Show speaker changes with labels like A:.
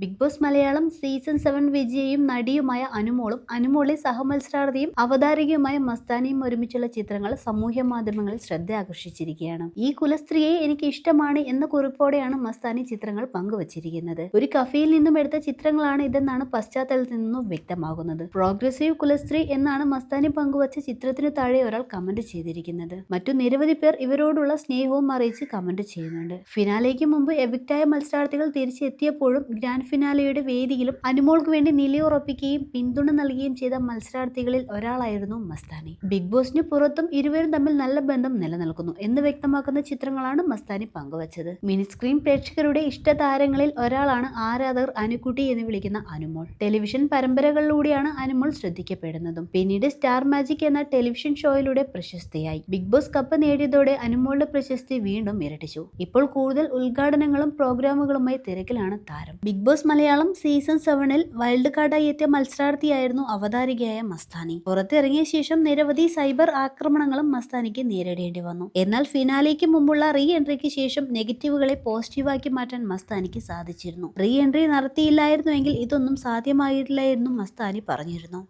A: Big boss Malayalam season seven വിജയിയും നടിയുമായ അനുമോളും അനുമോളെ സഹമത്സരാർത്ഥിയും അവതാരികയുമായ മസ്താനിയും ഒരുമിച്ചുള്ള ചിത്രങ്ങൾ സമൂഹ മാധ്യമങ്ങളിൽ ശ്രദ്ധ ആകർഷിച്ചിരിക്കുകയാണ്. ഈ കുലസ്ത്രീയെ എനിക്ക് ഇഷ്ടമാണ് എന്ന കുറിപ്പോടെയാണ് മസ്താനി ചിത്രങ്ങൾ പങ്കുവച്ചിരിക്കുന്നത്. ഒരു കഫയിൽ നിന്നും എടുത്ത ചിത്രങ്ങളാണ് ഇതെന്നാണ് പശ്ചാത്തലത്തിൽ നിന്നും വ്യക്തമാകുന്നത്. പ്രോഗ്രസീവ് കുലസ്ത്രീ എന്നാണ് മസ്താനി പങ്കുവച്ച ചിത്രത്തിന് താഴെ ഒരാൾ കമന്റ് ചെയ്തിരിക്കുന്നത്. മറ്റു നിരവധി പേർ ഇവരോടുള്ള സ്നേഹവും അറിയിച്ച് കമന്റ് ചെയ്യുന്നുണ്ട്. ഫിനാലേക്ക് മുമ്പ് എവിക്റ്റായ മത്സരാർത്ഥികൾ തിരിച്ചെത്തിയപ്പോഴും ഗ്രാൻഡ് ഫിനാലയുടെ വേദിയിലും അനുമോൾക്ക് വേണ്ടി നിലയുറപ്പിക്കുകയും പിന്തുണ നൽകുകയും ചെയ്ത മത്സരാർത്ഥികളിൽ ഒരാളായിരുന്നു മസ്താനി. ബിഗ് ബോസിന് പുറത്തും ഇരുവരും തമ്മിൽ നല്ല ബന്ധം നിലനിൽക്കുന്നു എന്ന് വ്യക്തമാക്കുന്ന ചിത്രങ്ങളാണ് മസ്താനി പങ്കുവച്ചത്. മിനി സ്ക്രീൻ പ്രേക്ഷകരുടെ ഇഷ്ടതാരങ്ങളിൽ ഒരാളാണ് ആരാധകർ അനുക്കുട്ടി എന്ന് വിളിക്കുന്ന അനുമോൾ. ടെലിവിഷൻ പരമ്പരകളിലൂടെയാണ് അനുമോൾ ശ്രദ്ധിക്കപ്പെടുന്നതും. പിന്നീട് സ്റ്റാർ മാജിക് എന്ന ടെലിവിഷൻ ഷോയിലൂടെ പ്രശസ്തിയായി. ബിഗ് ബോസ് കപ്പ് നേടിയതോടെ അനുമോളുടെ പ്രശസ്തി വീണ്ടും ഇരട്ടിച്ചു. ഇപ്പോൾ കൂടുതൽ ഉദ്ഘാടനങ്ങളും പ്രോഗ്രാമുകളുമായി തിരക്കിലാണ് താരം. ബിഗ് ബോസ് മലയാളം സീസൺ സെവനിൽ വൈൽഡ് കാർഡായി എത്തിയ മത്സരാർത്ഥിയായിരുന്നു അവതാരികയായ മസ്താനി. പുറത്തിറങ്ങിയ ശേഷം നിരവധി സൈബർ ആക്രമണങ്ങളും മസ്താനിക്ക് നേരിടേണ്ടി വന്നു. എന്നാൽ ഫിനാലേക്ക് മുമ്പുള്ള റീ എൻട്രിക്ക് ശേഷം നെഗറ്റീവുകളെ പോസിറ്റീവാക്കി മാറ്റാൻ മസ്താനിക്ക് സാധിച്ചിരുന്നു. റീ എൻട്രി നടത്തിയില്ലായിരുന്നുവെങ്കിൽ ഇതൊന്നും സാധ്യമായിട്ടില്ലായിരുന്നു മസ്താനി പറഞ്ഞിരുന്നു.